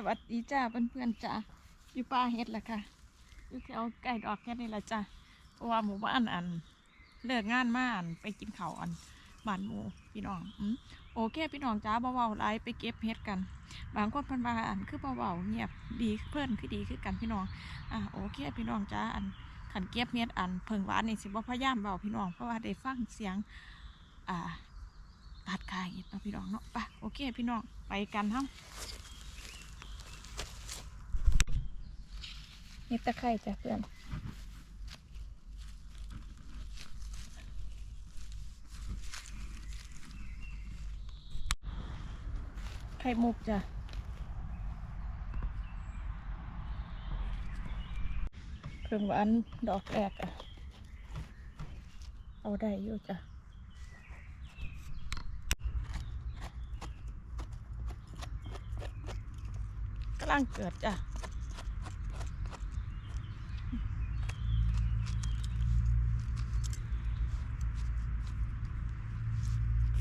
สวัสดีจ้าเพื่อนๆจ้าอยู่ป่าเฮ็ดแหละค่ะอยู่แถวใกล้ดอกแค่นี้แหละจ้าเพราะว่าหมู่บ้านอันเลิกงานมาอันไปกินข้าวอันบ้านหมู่พี่น้องอืมโอเคพี่น้องจ้าเบาๆไลายไปเก็บเฮ็ดกัน บางคนพันบาอันคือเบาๆเงียบดีเพื่อนคือดีคือกันพี่น้องอะโอเคพี่น้องจ้าอันขันเก็บเฮ็ดอันเพิ่งหวานนี่สิบ่พยายามเบาพี่น้องเพราะว่าได้ฟังเสียงอ่าตัดขาเห็ดเนาะพี่น้องเนาะไปโอเคพี่น้องไปกันทั้ง เห็ดตะไคร่จ้ะเพื่อนไข่มุกจ้ะเครื่องหวานดอกแรกอะเอาได้อยู่จ้ะกำลังเกิดจ้ะ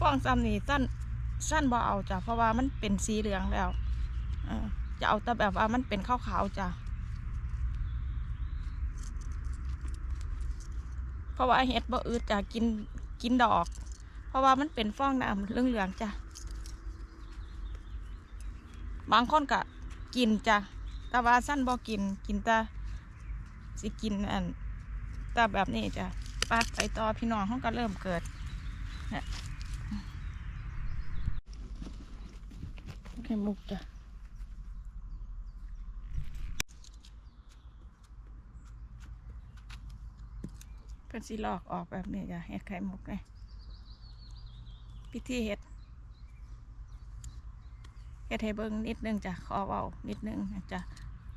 องซ้ำนี่สั้นสั้นบ่เอาจ้ะเพราะว่ามันเป็นสีเหลืองแล้วอจะเอาแต่แบบว่ามันเป็นขาวๆจ้ะเพราะว่าเห็ดบ่อืดจ้ะกินกินดอก เพราะว่ามันเป็นฟองน้ำเหลืองๆจ้ะบางคนก็กินจ้ะแต่ว่าสั้นบ่กินกินแต่สิกินอันแต่แบบนี้จ้ะไปไปต่อพี่น้องเขาก็เริ่มเกิดเนี่ย ไข่มุกจ้ะเป็นสีลอกออกแบบนี้จ้ะเห็ดไข่มุกเลยพิธีเห็ดเฮ็ดให้เบิ่งนิดนึงจ้ะขอเว้านิดนึงจ้ะ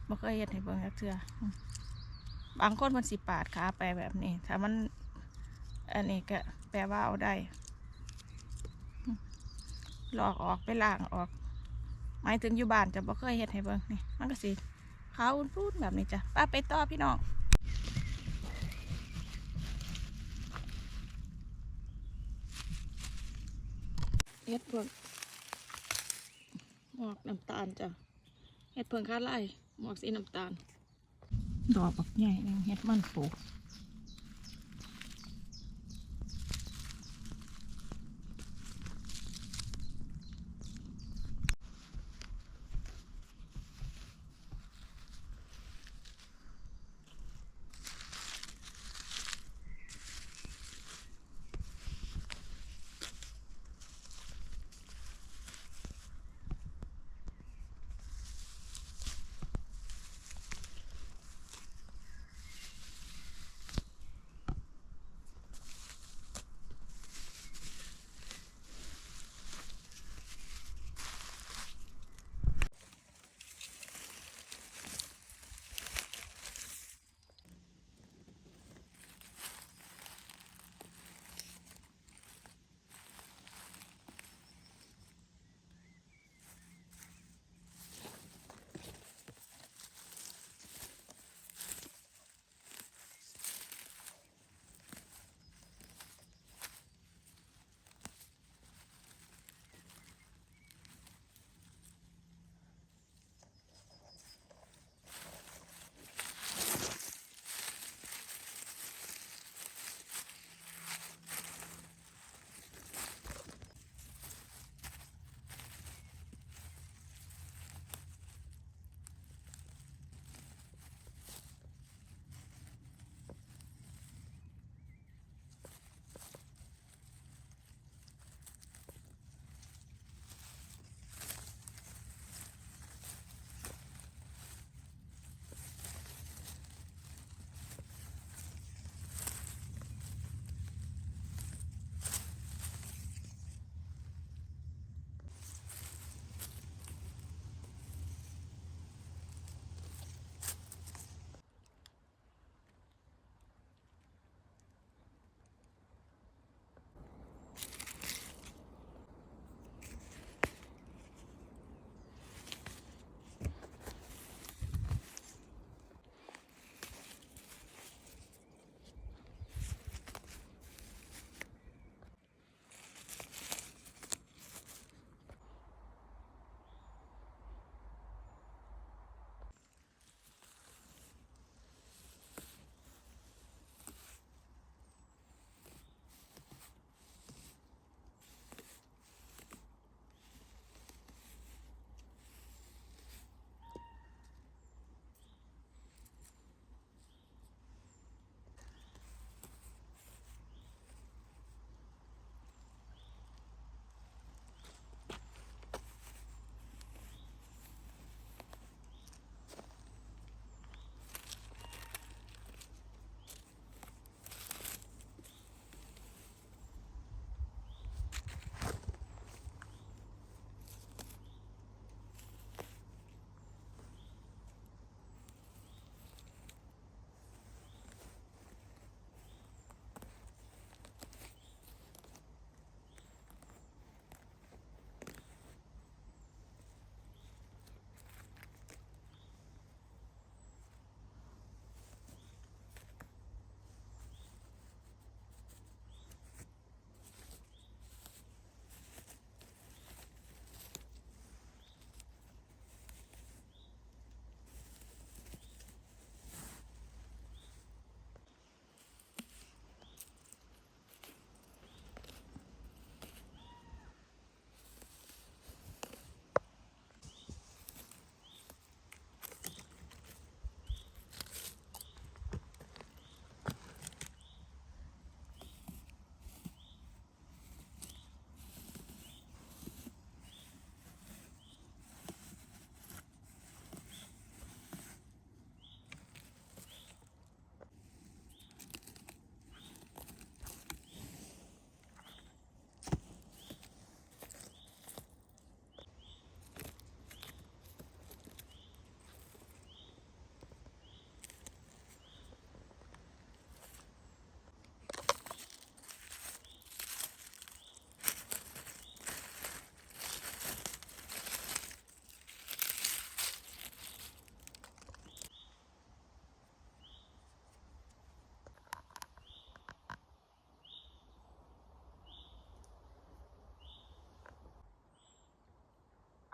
บ่เคยเฮ็ดให้เบิ่งจักเทื่อบางคนมันสิปาดขาไปแบบนี้ ถ้ามัน อันนี้ก็แปลว่าเอาได้อืมลอกออกไปล้างออก หมายถึงอยู่บ้านจะบ่เคยเฮ็ดให้เบิ่งนี่มันก็สิขาวอุ่นๆแบบนี้จ้ะป้าไปต่อพี่น้องเฮ็ดเพิ่งหมอกน้ำตาลจ้ะเห็ดเพิงคาไล่หมอกสีน้ำตาล ดอกบักใหญ่หนึงเห็ดมันปู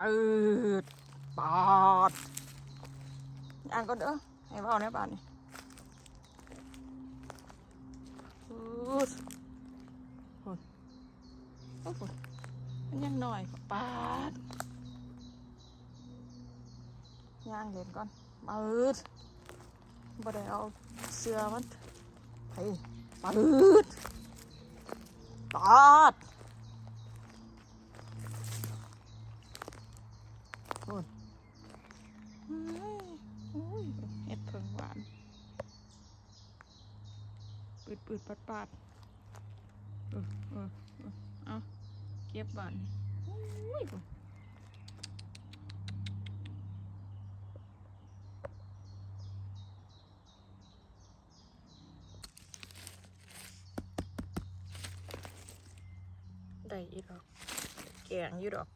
ปืดปาดอ่านก็เด้อให้เบาในบ้านนี่ปืดโอ้ยโอ้โหมันยังหน่อยปาดย่างเห็นก่อนปืดบ่ได้เอาเสื้อมันเฮ้ยปืดปาด โอ้ยเห็ดเพิงหวานปืดปืดปัดปัดเออเออเอาเก็บบ้านอุ้ยได้อีดอกแกงอยู่ดอก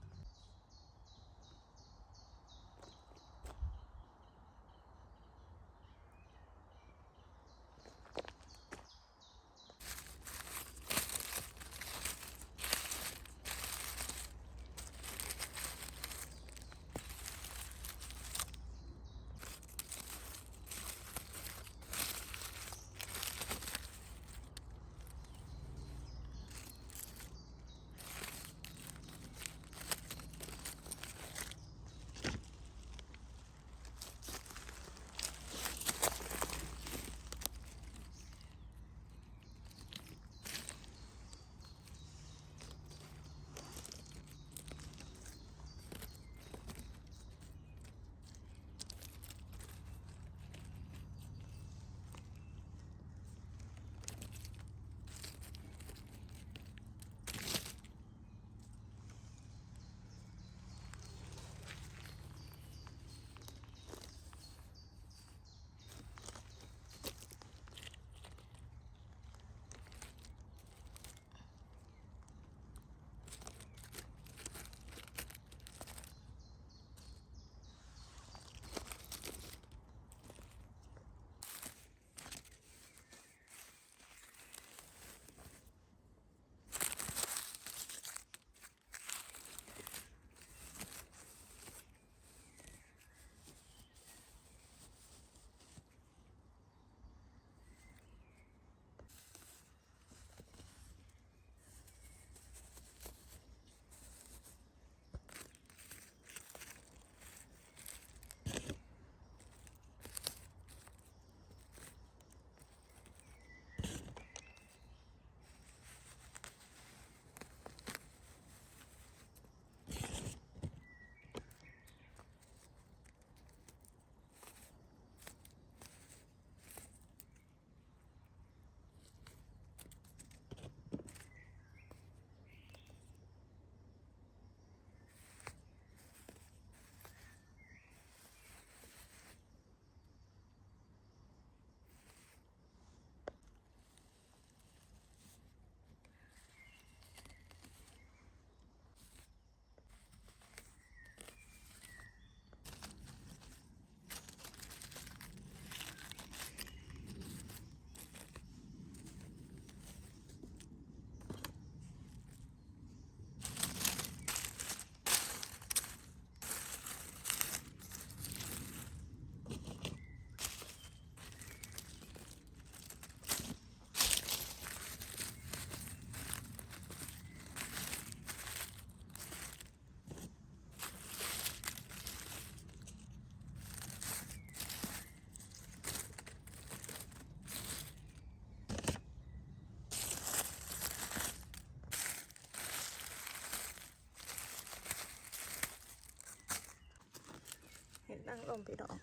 นนั่งลมพี่น้อง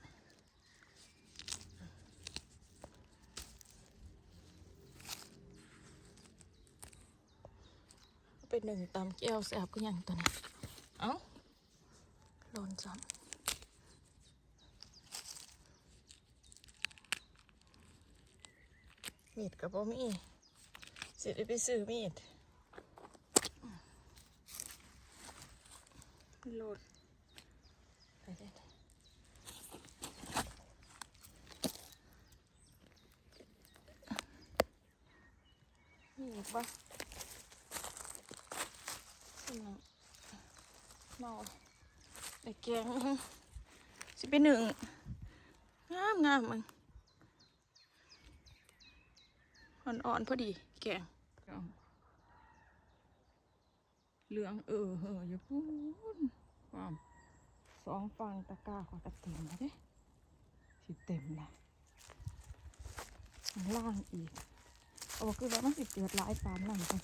เป็นหนึ่งตำแก้วแสบก็ยังตัวนี้ เอ้าโลนซ้ำมีดกับบ่มีสิได้ไปซื้อมีดโหลดไปเด้อ อีกปะสินะเมาแต่แกงสิเป็นหนึ่งงามงามมึงอ่อนๆพอดี แกงเหลืองเออเอออย่าพูดความสองฟังตะกร้าขอตะเต็มแล้วเด้สิเต็มละข้างล่างอีก โอ้คือว่ามันสิเกิดหลายปานนั่นกัน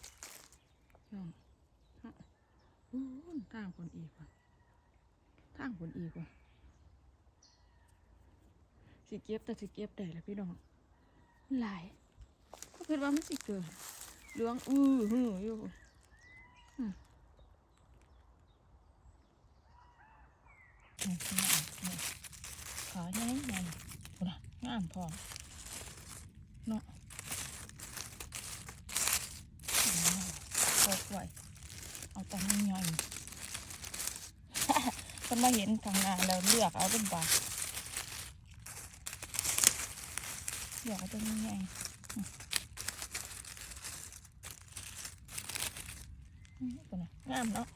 น้องฮะอู้นทางคนอีกว่ะทางคนอีกว่ะสิเก็บแต่สิเก็บได้แล้วพี่น้องมันหลายก็คือว่ามันสิเกิดเหลืองอือหืออยู่อืมนี่พี่น้องนี่ขาใหญ่ใหญ่พุ่นน่ะงามพอเนาะ ปกไว้เอาตอนนี้ย่อยคนมาเห็นทางหน้าแล้วเลือกเอาเป็นบาทเลือกเอาตัวนี้ไงตัวนี้งามเนาะ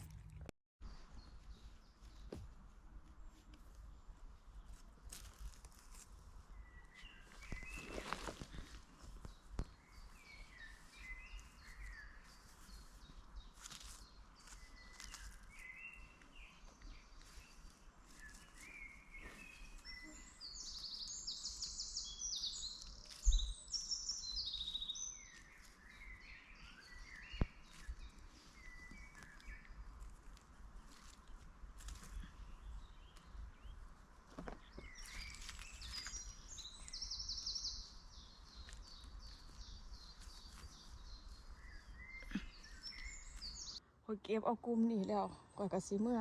คอยเก็บเอากลุ่มนี่แล้วก่อยกระสีเมื่อ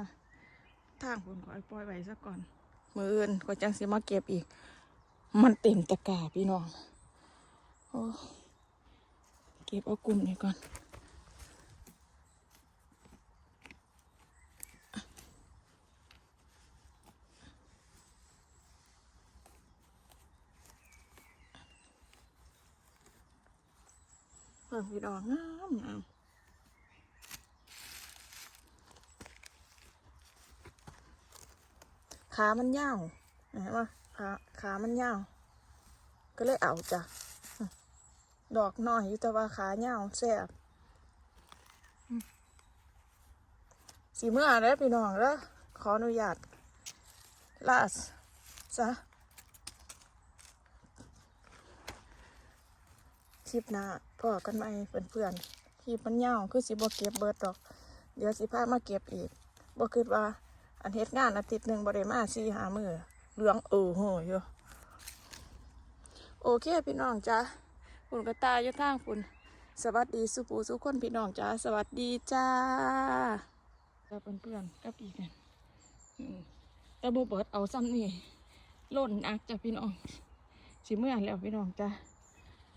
ทางผลคอยปล่อยไว้ซะก่อนมืออื่นก็จังสิมาเก็บอีก มันเต็มตะกร้าพี่น้องโอ้เก็บเอากลุ่มนี่ก่อนเพิ่งพี่ดอกงามงาม ขามันยาวเห็นปะขาขามันยาวก็เลยเอาจ้ะดอกน้อยอยู่แต่ว่าขายาวแซ่บสีเมื่อแล้วพี่น้องแล้วขออนุญาตลาสซะคลิปหน้าพอกันไหมเพื่อนๆคลิปมันยาวคือสิบ่เก็บเบิดดอก เดี๋ยวสิพามาเก็บอีกบ่คิดว่า อันเฮ็ดงานอาทิตย์หนึ่งบ่ได้มาสี่หามือเหลืองเออโหอยู่โอเคพี่น้องจ้าคุณกระตายอยู่ทางคุณสวัสดีสุปูสุคนพี่น้องจ้าสวัสดีจ้าแล้วเพื่อนๆกับอีกันอืมแต่บ่เบิดเอาซ้ำนี่ล่นอักจ้ะพี่น้องสิเมื่อแล้วพี่น้องจ้า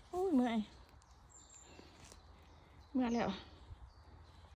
โอ้ยเมื่อยเมื่อแล้ว